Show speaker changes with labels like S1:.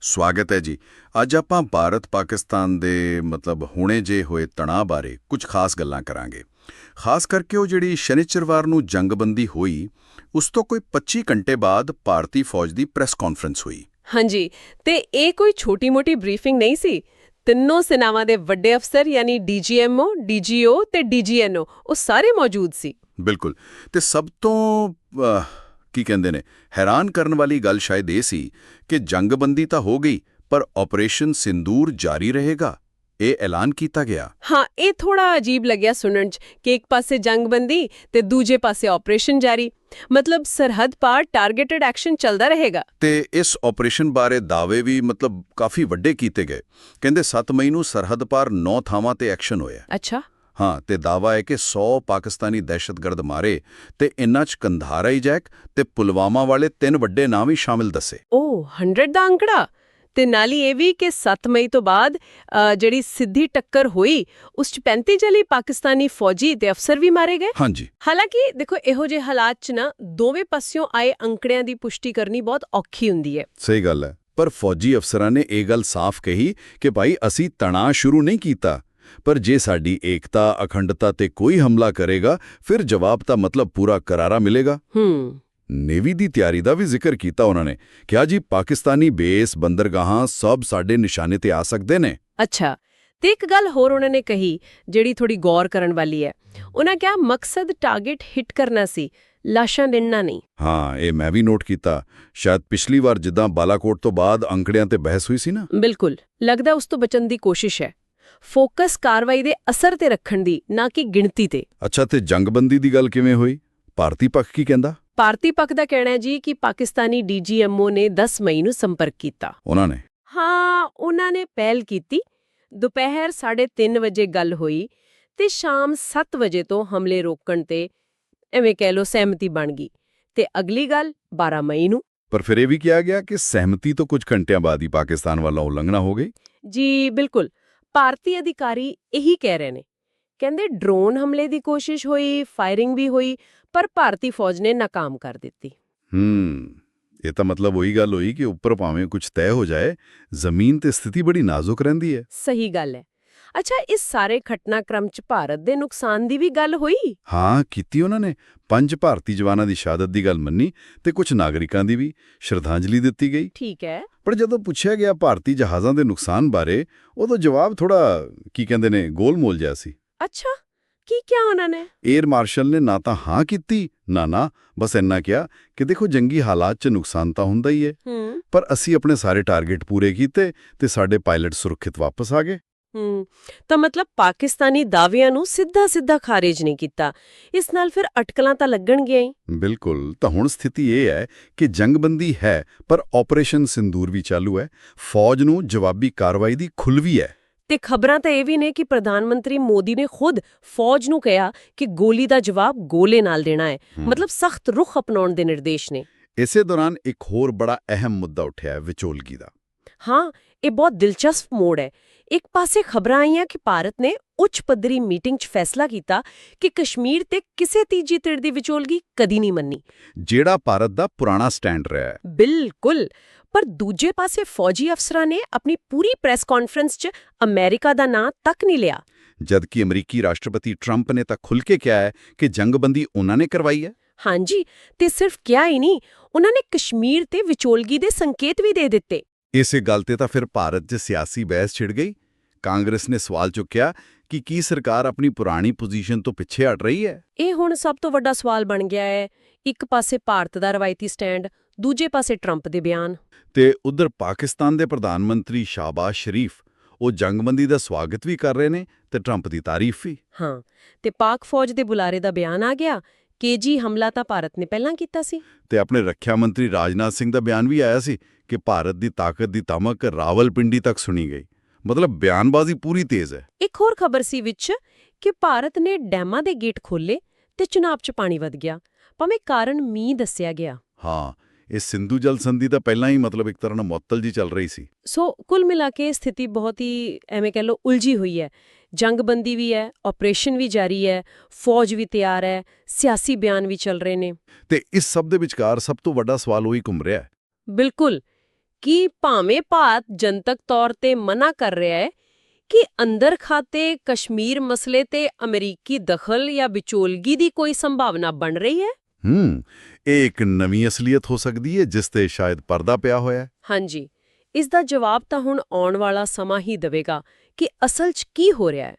S1: ਸਵਾਗਤ ਹੈ ਜੀ। ਅੱਜ ਆਪਾਂ ਭਾਰਤ ਪਾਕਿਸਤਾਨ ਦੇ ਮਤਲਬ ਹੁਣੇ ਜੇ ਹੋਏ ਤਣਾਅ ਬਾਰੇ ਕੁਝ ਖਾਸ ਗੱਲਾਂ ਕਰਾਂਗੇ। ਖਾਸ ਕਰਕੇ ਉਹ ਜਿਹੜੀ ਸ਼ਨੀਚਰਵਾਰ ਨੂੰ ਜੰਗਬੰਦੀ ਹੋਈ ਉਸ ਤੋਂ ਕੋਈ 25 ਘੰਟੇ ਬਾਅਦ ਭਾਰਤੀ ਫੌਜ ਦੀ ਪ੍ਰੈਸ ਕਾਨਫਰੰਸ ਹੋਈ।
S2: ਹਾਂਜੀ ਤੇ ਇਹ ਕੋਈ ਛੋਟੀ-ਮੋਟੀ ਬਰੀਫਿੰਗ ਨਹੀਂ ਸੀ। ਤਿੰਨੋਂ ਸੈਨਾਵਾਂ ਦੇ ਵੱਡੇ ਅਫਸਰ ਯਾਨੀ ਡੀਜੀਐਮਓ ਡੀਜੀਓ ਤੇ ਡੀਜੀਐਨਓ ਉਹ ਸਾਰੇ ਮੌਜੂਦ ਸੀ।
S1: ਬਿਲਕੁਲ। ਤੇ ਸਭ ਤੋਂ ਕੀ ਕਹਿੰਦੇ ਨੇ? ਹੈਰਾਨ ਕਰਨ ਵਾਲੀ ਗੱਲ ਸ਼ਾਇਦ ਇਹ ਸੀ ਕਿ ਜੰਗਬੰਦੀ ਤਾਂ ਹੋ ਗਈ ਪਰ ਆਪਰੇਸ਼ਨ ਸਿੰਦੂਰ ਜਾਰੀ ਰਹੇਗਾ। ਇਹ ਐਲਾਨ ਕੀਤਾ ਗਿਆ।
S2: ਹਾਂ ਇਹ ਥੋੜਾ ਅਜੀਬ ਲੱਗਿਆ ਸੁਣਨ 'ਚ ਕਿ ਇੱਕ ਪਾਸੇ ਜੰਗਬੰਦੀ ਤੇ ਦੂਜੇ ਪਾਸੇ ਆਪਰੇਸ਼ਨ ਜਾਰੀ। ਮਤਲਬ ਸਰਹੱਦ ਪਾਰ ਟਾਰਗੇਟਡ ਐਕਸ਼ਨ ਚੱਲਦਾ ਰਹੇਗਾ।
S1: ਤੇ ਇਸ ਆਪਰੇਸ਼ਨ ਬਾਰੇ ਦਾਅਵੇ ਵੀ ਮਤਲਬ ਕਾਫੀ ਵੱਡੇ ਕੀਤੇ ਗਏ। ਕਹਿੰਦੇ 7 ਮਈ ਨੂੰ ਸਰਹੱਦ ਪਾਰ 9 ਥਾਵਾਂ ਤੇ ਐਕਸ਼ਨ ਹੋਇਆ।
S2: ਅੱਛਾ।
S1: ਹਾਂ ਤੇ ਦਾਅਵਾ ਹੈ ਕਿ 100 ਪਾਕਿਸਤਾਨੀ ਦਹਿਸ਼ਤਗਰਦ ਮਾਰੇ ਤੇ ਇਨ੍ਹਾਂ 'ਚ ਕੰਧਾਰਾ ਇਜੈਕ ਤੇ ਪੁਲਵਾਮਾ ਵਾਲੇ ਤਿੰਨ ਵੱਡੇ ਨਾਂ ਵੀ ਸ਼ਾਮਿਲ ਦੱਸੇ।
S2: ਉਹ 100 ਦਾ ਅੰਕੜਾ? ਤੇ ਨਾਲ ਹੀ ਇਹ ਵੀ ਕਿ 7 ਮਈ ਤੋਂ ਬਾਅਦ ਜਿਹੜੀ ਸਿੱਧੀ ਟੱਕਰ ਹੋਈ ਉਸ 'ਚ 35 ਜਲੀ ਪਾਕਿਸਤਾਨੀ ਫੌਜੀ ਤੇ ਅਫਸਰ ਵੀ ਮਾਰੇ ਗਏ?
S1: ਹਾਂਜੀ।
S2: ਹਾਲਾਂਕਿ ਦੇਖੋ ਇਹੋ ਜਿਹੇ ਹਾਲਾਤ 'ਚ ਨਾ ਦੋਵੇਂ ਪਾਸਿਓਂ ਆਏ ਅੰਕੜਿਆਂ ਦੀ ਪੁਸ਼ਟੀ ਕਰਨੀ ਬਹੁਤ ਔਖੀ ਹੁੰਦੀ ਹੈ।
S1: ਸਹੀ ਗੱਲ ਹੈ। ਪਰ ਫੌਜੀ ਅਫਸਰਾਂ ਨੇ ਇਹ ਗੱਲ ਸਾਫ਼ ਕਹੀ ਕਿ ਭਾਈ ਅਸੀਂ ਤਣਾਅ ਸ਼ੁਰੂ ਨਹੀਂ ਕੀਤਾ। ਪਰ ਜੇ ਸਾਡੀ ਏਕਤਾ ਅਖੰਡਤਾ ਤੇ ਕੋਈ ਹਮਲਾ ਕਰੇਗਾ ਫਿਰ ਜਵਾਬ ਤਾਂ ਮਤਲਬ ਪੂਰਾ ਕਰਾਰਾ ਮਿਲੇਗਾ।
S2: ਹੂੰ।
S1: ਨੇਵੀ ਦੀ ਤਿਆਰੀ ਦਾ ਵੀ ਜ਼ਿਕਰ ਕੀਤਾ ਉਹਨਾਂ ਨੇ। ਕਿਹਾ ਜੀ ਪਾਕਿਸਤਾਨੀ ਬੇਸ ਬੰਦਰਗਾਹਾਂ ਸਭ ਸਾਡੇ ਨਿਸ਼ਾਨੇ ਤੇ ਆ ਸਕਦੇ ਨੇ।
S2: ਅੱਛਾ। ਤੇ ਇੱਕ ਗੱਲ ਹੋਰ ਉਹਨਾਂ ਨੇ ਕਹੀ ਜਿਹੜੀ ਥੋੜੀ ਗੌਰ ਕਰਨ ਵਾਲੀ ਹੈ। ਉਹਨਾਂ ਕਿਹਾ ਮਕਸਦ ਟਾਰਗੇਟ ਹਿੱਟ ਕਰਨਾ ਸੀ ਲਾਸ਼ਾਂ ਦੇਣਾ ਨਹੀਂ।
S1: ਹਾਂ ਇਹ ਮੈਂ ਵੀ ਨੋਟ ਕੀਤਾ। ਸ਼ਾਇਦ ਪਿਛਲੀ ਵਾਰ ਜਿੱਦਾਂ ਬਾਲਾਕੋਟ ਤੋਂ ਬਾਅਦ ਅੰਕੜਿਆਂ ਤੇ ਬਹਿਸ ਹੋਈ ਸੀ ਨਾ?
S2: ਬਿਲਕੁਲ। ਲੱਗਦਾ ਉਸ ਤੋਂ ਬਚਣ ਦੀ ਕੋਸ਼ਿਸ਼ ਹੈ। ਫੋਕਸ ਕਾਰਵਾਈ ਦੇ ਅਸਰ ਤੇ ਰੱਖਣ ਦੀ ਨਾ ਕਿ ਗਿਣਤੀ ਤੇ।
S1: ਅੱਛਾ ਤੇ ਜੰਗਬੰਦੀ ਦੀ ਗੱਲ ਕਿਵੇਂ ਹੋਈ? ਭਾਰਤੀ ਪੱਖ ਕੀ ਕਹਿੰਦਾ?
S2: ਭਾਰਤੀ ਪੱਖ ਦਾ ਕਹਿਣਾ ਹੈ ਜੀ ਕਿ ਪਾਕਿਸਤਾਨੀ ਡੀਜੀਐਮਓ ਨੇ 10 ਮਈ ਨੂੰ ਸੰਪਰਕ ਕੀਤਾ।
S1: ਉਹਨਾਂ ਨੇ?
S2: ਹਾਂ ਉਹਨਾਂ ਨੇ ਪਹਿਲ ਕੀਤੀ। ਦੁਪਹਿਰ 3:30 ਵਜੇ ਗੱਲ ਹੋਈ ਤੇ ਸ਼ਾਮ 7 ਵਜੇ ਤੋਂ ਹਮਲੇ ਰੋਕਣ ਤੇ ਐਵੇਂ ਕਹਿ ਲੋ ਸਹਿਮਤੀ ਬਣ ਗਈ ਤੇ ਅਗਲੀ ਗੱਲ 12 ਮਈ ਨੂੰ।
S1: ਪਰ ਫਿਰ ਇਹ ਵੀ ਕਿਹਾ ਗਿਆ ਕਿ ਸਹਿਮਤੀ ਤੋਂ ਕੁਝ ਘੰਟਿਆਂ ਬਾਅਦ ਹੀ ਪਾਕਿਸਤਾਨ ਵੱਲੋਂ ਉਲੰਘਣਾ ਹੋ ਗਈ?
S2: ਜੀ ਬਿਲਕੁਲ। ਭਾਰਤੀ ਅਧਿਕਾਰੀ ਇਹੀ ਕਹਿ ਰਹੇ ਨੇ। ਕਹਿੰਦੇ ਡਰੋਨ ਹਮਲੇ ਦੀ ਕੋਸ਼ਿਸ਼ ਹੋਈ ਫਾਇਰਿੰਗ ਵੀ ਹੋਈ ਪਰ ਭਾਰਤੀ ਫੌਜ ਨੇ ਨਾਕਾਮ ਕਰ ਦਿੱਤੀ।
S1: ਹੂੰ ਇਹ ਤਾਂ ਮਤਲਬ ਉਹੀ ਗੱਲ ਹੋਈ ਕਿ ਉੱਪਰ ਭਾਵੇਂ ਕੁਝ ਤੈਅ ਹੋ ਜਾਏ ਜ਼ਮੀਨ ਤੇ ਸਥਿਤੀ ਬੜੀ ਨਾਜ਼ੁਕ ਰਹਿੰਦੀ ਹੈ।
S2: ਸਹੀ ਗੱਲ ਹੈ। ਅੱਛਾ ਇਸ ਸਾਰੇ ਘਟਨਾਕ੍ਰਮ ਚ ਭਾਰਤ ਦੇ ਨੁਕਸਾਨ ਦੀ ਵੀ ਗੱਲ ਹੋਈ?
S1: ਹਾਂ ਕੀਤੀ ਉਹਨਾਂ ਨੇ। ਪੰਜ ਭਾਰਤੀ ਜਵਾਨਾਂ ਦੀ ਸ਼ਹਾਦਤ ਦੀ ਗੱਲ ਮੰਨੀ ਤੇ ਕੁਝ ਨਾਗਰਿਕਾਂ ਦੀ ਵੀ ਸ਼ਰਧਾਂਜਲੀ ਦਿੱਤੀ ਗਈ।
S2: ਠੀਕ ਹੈ।
S1: ਪਰ ਜਦੋਂ ਪੁੱਛਿਆ ਗਿਆ ਭਾਰਤੀ ਜਹਾਜ਼ਾਂ ਦੇ ਨੁਕਸਾਨ ਬਾਰੇ ਉਦੋਂ ਜਵਾਬ ਥੋੜਾ ਕੀ ਕਹਿੰਦੇ ਨੇ ਗੋਲਮੋਲ ਜਿਹਾ ਸੀ।
S2: ਅੱਛਾ ਕੀ ਕਿਹਾ ਉਹਨਾਂ ਨੇ?
S1: 에ਅਰ ਮਾਰਸ਼ਲ ਨੇ ਨਾ ਤਾਂ ਹਾਂ ਕੀਤੀ ਨਾ ਨਾ ਬਸ ਇੰਨਾ ਕਿਹਾ ਕਿ ਦੇਖੋ ਜੰਗੀ ਹਾਲਾਤ 'ਚ ਨੁਕਸਾਨ ਤਾਂ ਹੁੰਦਾ ਹੀ
S2: ਹੈ।
S1: ਪਰ ਅਸੀਂ ਆਪਣੇ ਸਾਰੇ ਟਾਰਗੇਟ ਪੂਰੇ ਕੀਤੇ ਤੇ ਸਾਡੇ ਪਾਇਲਟ ਸੁਰੱਖਿਅਤ ਵਾਪਸ ਆ ਗਏ।
S2: ਹੂੰ ਤਾਂ ਮਤਲਬ ਪਾਕਿਸਤਾਨੀ ਦਾਅਵਿਆਂ ਨੂੰ ਸਿੱਧਾ-ਸਿੱਧਾ ਖਾਰਜ ਨਹੀਂ ਕੀਤਾ। ਇਸ ਨਾਲ ਫਿਰ ਅਟਕਲਾਂ ਤਾਂ ਲੱਗਣਗੀਆਂ ਹੀ
S1: ਬਿਲਕੁਲ ਤਾਂ ਹੁਣ ਸਥਿਤੀ ਇਹ ਹੈ ਕਿ ਜੰਗਬੰਦੀ ਹੈ ਪਰ ਆਪਰੇਸ਼ਨ ਸਿੰਦੂਰ ਵੀ ਚਾਲੂ ਹੈ। ਫੌਜ ਨੂੰ ਜਵਾਬੀ ਕਾਰਵਾਈ ਦੀ ਖੁੱਲ੍ਹ ਵੀ ਹੈ।
S2: ਤੇ ਖਬਰਾਂ ਤਾਂ ਇਹ ਵੀ ਨੇ ਕਿ ਪ੍ਰਧਾਨ ਮੰਤਰੀ ਮੋਦੀ ਨੇ ਖੁਦ ਫੌਜ ਨੂੰ ਕਿਹਾ ਕਿ ਗੋਲੀ ਦਾ ਜਵਾਬ ਗੋਲੇ ਨਾਲ ਦੇਣਾ ਹੈ। ਮਤਲਬ ਸਖਤ ਰੁਖ ਅਪਣਾਉਣ ਦੇ ਨਿਰਦੇਸ਼ ਨੇ।
S1: ਇਸੇ ਦੌਰਾਨ ਇੱਕ ਹੋਰ ਬੜਾ ਅਹਿਮ ਮੁੱਦਾ ਉੱਠਿਆ ਹੈ ਵਿਚੋਲਗੀ ਦਾ।
S2: ਹਾਂ ਇਹ ਬਹੁਤ ਦਿਲਚਸਪ ਮੋੜ ਹੈ ਇੱਕ ਪਾਸੇ ਖਬਰਾਂ ਆਈਆਂ ਕਿ ਭਾਰਤ ਨੇ ਉੱਚ ਪੱਧਰੀ ਮੀਟਿੰਗ 'ਚ ਫੈਸਲਾ ਕੀਤਾ ਕਿ ਕਸ਼ਮੀਰ ਤੇ ਕਿਸੇ ਤੀਜੀ ਧਿਰ ਦੀ ਵਿਚੋਲਗੀ ਕਦੀ ਨਹੀਂ ਮੰਨੀ
S1: ਜਿਹੜਾ ਭਾਰਤ ਦਾ ਪੁਰਾਣਾ ਸਟੈਂਡ ਰਿਹਾ ਹੈ
S2: ਬਿਲਕੁਲ ਪਰ ਦੂਜੇ ਪਾਸੇ ਫੌਜੀ ਅਫਸਰਾਂ ਨੇ ਆਪਣੀ ਪੂਰੀ ਪ੍ਰੈਸ ਕਾਨਫਰੰਸ 'ਚ ਅਮਰੀਕਾ ਦਾ ਨਾਂ ਤੱਕ ਨਹੀਂ ਲਿਆ
S1: ਜਦਕਿ ਅਮਰੀਕੀ ਰਾਸ਼ਟਰਪਤੀ ਟਰੰਪ ਨੇ ਤਾਂ ਖੁੱਲ੍ਹ ਕੇ ਕਿਹਾ ਹੈ ਕਿ ਜੰਗਬੰਦੀ ਉਹਨਾਂ ਨੇ ਕਰਵਾਈ ਹੈ
S2: ਹਾਂਜੀ ਤੇ ਸਿਰਫ ਕਿਹਾ ਹੀ ਨਹੀਂ ਉਹਨਾਂ ਨੇ ਕਸ਼ਮੀਰ ਤੇ ਵਿਚੋਲਗੀ ਦੇ ਸੰਕੇਤ ਵੀ ਦੇ ਦਿੱਤੇ
S1: ਇਸੇ ਗੱਲ ਤੇ ਤਾਂ ਫਿਰ ਭਾਰਤ 'ਚ ਸਿਆਸੀ ਬਹਿਸ ਛਿੜ ਗਈ। ਕਾਂਗਰਸ ਨੇ ਸਵਾਲ ਚੁੱਕਿਆ ਕਿ ਕੀ ਸਰਕਾਰ ਆਪਣੀ ਪੁਰਾਣੀ ਪੋਜੀਸ਼ਨ ਤੋਂ ਪਿੱਛੇ ਹਟ ਰਹੀ ਹੈ?
S2: ਇਹ ਹੁਣ ਸਭ ਤੋਂ ਵੱਡਾ ਸਵਾਲ ਬਣ ਗਿਆ ਹੈ। ਇੱਕ ਪਾਸੇ ਭਾਰਤ ਦਾ ਰਵਾਇਤੀ ਸਟੈਂਡ ਦੂਜੇ ਪਾਸੇ ਟਰੰਪ ਦੇ ਬਿਆਨ।
S1: ਤੇ ਉਧਰ ਪਾਕਿਸਤਾਨ ਦੇ ਪ੍ਰਧਾਨ ਮੰਤਰੀ ਸ਼ਾਬਾਜ਼ ਸ਼ਰੀਫ ਉਹ ਜੰਗਬੰਦੀ ਦਾ ਸਵਾਗਤ ਵੀ ਕਰ ਰਹੇ ਨੇ ਤੇ ਟਰੰਪ ਦੀ ਤਾਰੀਫ ਵੀ।
S2: ਹਾਂ ਤੇ ਪਾਕ ਫੌਜ ਦੇ ਬੁਲਾਰੇ ਦਾ ਬਿਆਨ ਆ ਗਿਆ ਕਿ ਜੀ ਹਮਲਾ ਤਾਂ ਭਾਰਤ ਨੇ ਪਹਿਲਾਂ ਕੀਤਾ ਸੀ।
S1: ਤੇ ਆਪਣੇ ਰੱਖਿਆ ਮੰਤਰੀ ਰਾਜਨਾਥ ਸਿੰਘ ਦਾ ਬਿਆਨ ਵੀ ਆਇਆ ਸੀ ਕਿ ਭਾਰਤ ਦੀ ਤਾਕਤ ਦੀ ਤਮਕ ਰਾਵਲਪਿੰਡੀ ਤੱਕ ਸੁਣੀ ਗਈ। ਮਤਲਬ ਬਿਆਨਬਾਜ਼ੀ ਪੂਰੀ ਤੇਜ਼ ਹੈ।
S2: ਇੱਕ ਹੋਰ ਖਬਰ ਸੀ ਵਿੱਚ ਕਿ ਭਾਰਤ ਨੇ ਡੈਮਾਂ ਦੇ ਗੇਟ ਖੋਲੇ ਤੇ ਚੁਣਾਵ 'ਚ ਪਾਣੀ ਵਧ ਗਿਆ। ਭਾਵੇਂ ਕਾਰਨ ਮੀਂਹ ਦੱਸਿਆ ਗਿਆ।
S1: ਹਾਂ ਇਹ ਸਿੰਧੂ ਜਲ ਸੰਧੀ ਤਾਂ ਪਹਿਲਾਂ ਹੀ ਮਤਲਬ ਇੱਕ ਤਰ੍ਹਾਂ ਨਾਲ ਮੁਅੱਤਲ ਜੀ ਚੱਲ ਰਹੀ ਸੀ।
S2: ਸੋ ਕੁੱਲ ਮਿਲਾ ਕੇ ਸਥਿਤੀ ਬਹੁਤ ਹੀ ਐਵੇਂ ਕਹਿ ਲਓ ਉਲਝੀ ਹੋਈ ਹੈ। ਜੰਗਬੰਦੀ ਵੀ ਹੈ ਆਪਰੇਸ਼ਨ ਵੀ ਜਾਰੀ ਹੈ ਫੌਜ ਵੀ ਤਿਆਰ ਹੈ ਸਿਆਸੀ ਬਿਆਨ ਵੀ ਚੱਲ ਰਹੇ ਨੇ।
S1: ਤੇ ਇਸ ਸਭ ਦੇ ਵਿਚਕਾਰ ਸਭ ਤੋਂ ਵੱਡਾ ਸਵਾਲ ਉਹੀ ਘੁੰਮ ਰਿਹਾ ਹੈ।
S2: ਬਿਲਕੁਲ। ਕਿ ਭਾਵੇਂ ਭਾਰਤ ਜਨਤਕ ਤੌਰ ਤੇ ਮਨਾ ਕਰ ਰਿਹਾ ਹੈ ਕਿ ਅੰਦਰ ਖਾਤੇ ਕਸ਼ਮੀਰ ਮਸਲੇ ਤੇ ਅਮਰੀਕੀ ਦਖਲ ਜਾਂ ਵਿਚੋਲਗੀ ਦੀ ਕੋਈ ਸੰਭਾਵਨਾ ਬਣ ਰਹੀ ਹੈ?
S1: ਹੂੰ ਇਹ ਇੱਕ ਨਵੀਂ ਅਸਲੀਅਤ ਹੋ ਸਕਦੀ ਹੈ ਜਿਸ ਤੇ ਸ਼ਾਇਦ ਪਰਦਾ ਪਿਆ ਹੋਇਆ ਹੈ।
S2: ਹਾਂਜੀ ਇਸ ਦਾ ਜਵਾਬ ਤਾਂ ਹੁਣ ਆਉਣ ਵਾਲਾ ਸਮਾਂ ਹੀ ਦੇਵੇਗਾ। ਕਿ ਅਸਲ 'ਚ ਕੀ ਹੋ ਰਿਹਾ ਹੈ?